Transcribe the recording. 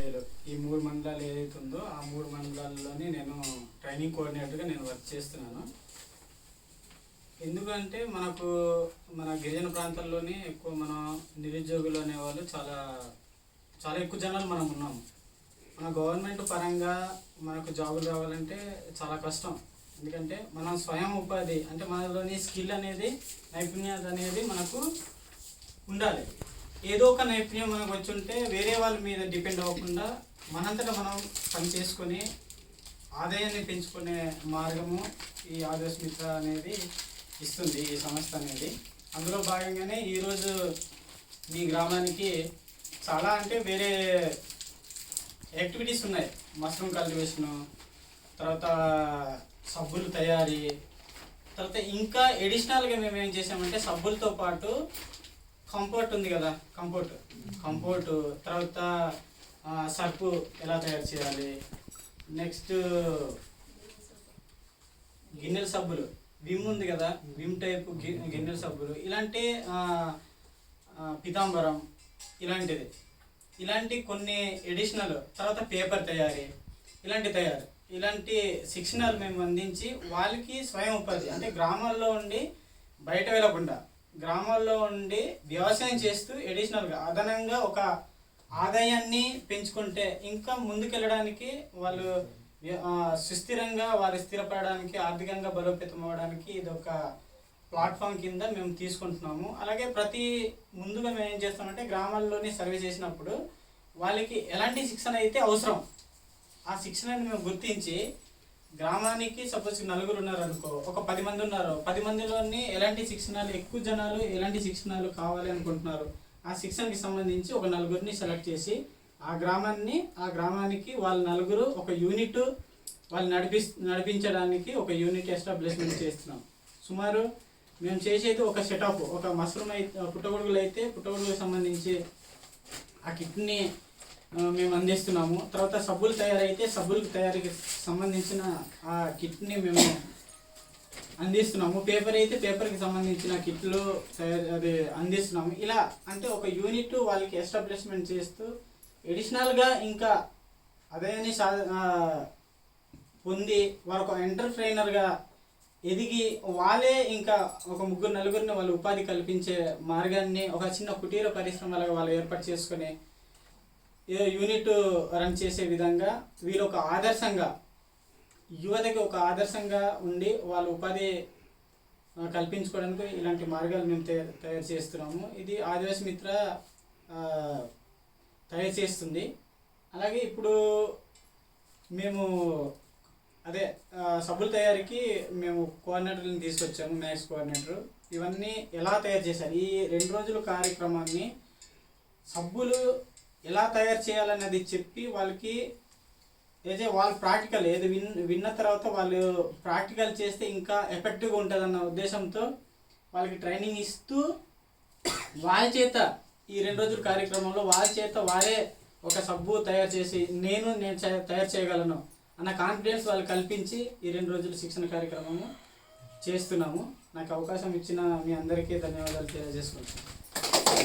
బేలు ఈ మూడు మండలాలు ఏదైతే ఉందో ఆ మూడు మండలాల్లోని నేను ట్రైనింగ్ కోఆర్డినేటర్గా నేను వర్క్ చేస్తున్నాను. ఎందుకంటే మనకు మన గిరిజన ప్రాంతాల్లోనే ఎక్కువ మన నిరుద్యోగులు అనేవాళ్ళు చాలా చాలా ఎక్కువ జనాలు మనం ఉన్నాము మన గవర్నమెంట్ పరంగా మనకు జాబులు రావాలంటే చాలా కష్టం. ఎందుకంటే మనం స్వయం ఉపాధి అంటే మనలోని స్కిల్ అనేది నైపుణ్యత అనేది మనకు ఉండాలి. ఏదో ఒక నైపుణ్యం మనకు వచ్చి ఉంటే వేరే వాళ్ళ మీద డిపెండ్ అవ్వకుండా మనంతటా మనం పని చేసుకొని ఆదాయాన్ని పెంచుకునే మార్గము ఈ ఆదర్శ మిత్ర అనేది ఇస్తుంది ఈ సంస్థ అనేది. అందులో భాగంగానే ఈరోజు మీ గ్రామానికి చాలా అంటే వేరే యాక్టివిటీస్ ఉన్నాయి. మష్రూమ్ కల్టివేషను తర్వాత సబ్బులు తయారీ తర్వాత ఇంకా ఎడిషనల్గా మేము ఏం చేసామంటే సబ్బులతో పాటు కంపోర్ట్ ఉంది కదా కంపోర్ట్ కంపోర్ట్ తర్వాత సర్పు ఎలా తయారు చేయాలి? నెక్స్ట్ గిన్నెల సబ్బులు. విమ్ ఉంది కదా విమ్ టైప్ గిన్నెల సబ్బులు. ఇలాంటి పితాంబరం ఇలాంటిది. ఇలాంటి కొన్ని ఎడిషనల్ తర్వాత పేపర్ తయారీ ఇలాంటి తయారు. ఇలాంటి శిక్షణలు మేము అందించి వాళ్ళకి స్వయం ఉపాధి అంటే గ్రామాల్లో ఉండి బయట వెళ్ళకుండా గ్రామాల్లో ఉండి వ్యవసాయం చేస్తూ ఎడిషనల్గా అదనంగా ఒక ఆదాయాన్ని పెంచుకుంటే ఇంకా ముందుకెళ్ళడానికి వాళ్ళు సుస్థిరంగా వారు స్థిరపడడానికి ఆర్థికంగా బలోపేతం అవ్వడానికి ఇది ఒక ప్లాట్ఫామ్ కింద మేము తీసుకుంటున్నాము. అలాగే ప్రతి ముందుగా మేము ఏం చేస్తామంటే గ్రామాల్లోని సర్వే చేసినప్పుడు వాళ్ళకి ఎలాంటి శిక్షణ అయితే అవసరం ఆ శిక్షణని మేము గుర్తించి గ్రామానికి సపోజ్ నలుగురు ఉన్నారు అనుకో ఒక పది మంది ఉన్నారు. పది మందిలోని ఎలాంటి శిక్షణలు ఎక్కువ జనాలు ఎలాంటి శిక్షణలు కావాలి అనుకుంటున్నారు? ఆ శిక్షణకి సంబంధించి ఒక నలుగురిని సెలెక్ట్ చేసి ఆ గ్రామాన్ని ఆ గ్రామానికి వాళ్ళ నలుగురు ఒక యూనిట్ వాళ్ళు నడిపి నడిపించడానికి ఒక యూనిట్ ఎస్టాబ్లిష్మెంట్ చేస్తున్నాం. సుమారు మేము చేసేది ఒక సెటప్ ఒక మష్రూమ్ అయితే పుట్టగొడుగులు అయితే పుట్టగొడుగులకు సంబంధించి ఆ కిట్ని మేము అందిస్తున్నాము. తర్వాత సబ్బులు తయారైతే సబ్బులు తయారీకి సంబంధించిన ఆ కిట్ని మేము అందిస్తున్నాము. పేపర్ అయితే పేపర్కి సంబంధించిన కిట్లు తయారు అది అందిస్తున్నాము. ఇలా అంటే ఒక యూనిట్ వాళ్ళకి ఎస్టాబ్లిష్మెంట్ చేస్తూ ఎడిషనల్గా ఇంకా అదేని సా పొంది వారు ఒక ఎంటర్ప్రైనర్గా ఎదిగి వాళ్ళే ఇంకా ఒక ముగ్గురు నలుగురిని వాళ్ళు ఉపాధి కల్పించే మార్గాన్ని ఒక చిన్న కుటీర పరిశ్రమలుగా వాళ్ళు ఏర్పాటు చేసుకొని ఏ యూనిట్ రన్ చేసే విధంగా వీరు ఒక ఆదర్శంగా యువతకి ఒక ఆదర్శంగా ఉండి వాళ్ళ ఉపాధి కల్పించుకోవడానికి ఇలాంటి మార్గాలు మేము తయారు తయారు చేస్తున్నాము. ఇది ఆదివాసి మిత్ర తయారు చేస్తుంది. అలాగే ఇప్పుడు మేము అదే సబ్బుల తయారీకి మేము కోఆర్డినేటర్ని తీసుకొచ్చాము మ్యాథ్స్ కోఆర్డినేటర్. ఇవన్నీ ఎలా తయారు చేశారు? ఈ రెండు రోజుల కార్యక్రమాన్ని సబ్బులు ఎలా తయారు చేయాలన్నది చెప్పి వాళ్ళకి అయితే వాళ్ళు ప్రాక్టికల్ ఏది విన్ విన్న తర్వాత వాళ్ళు ప్రాక్టికల్ చేస్తే ఇంకా ఎఫెక్టివ్గా ఉంటుందన్న ఉద్దేశంతో వాళ్ళకి ట్రైనింగ్ ఇస్తూ వాళ్ళ చేత ఈ రెండు రోజుల కార్యక్రమంలో వాళ్ళ చేత వారే ఒక సబ్బు తయారు చేసి నేను నేను తయారు చేయగలను అన్న కాన్ఫిడెన్స్ వాళ్ళు కల్పించి ఈ రెండు రోజుల శిక్షణ కార్యక్రమము చేస్తున్నాము. నాకు అవకాశం ఇచ్చిన మీ అందరికీ ధన్యవాదాలు తెలియజేసుకుంటున్నాను.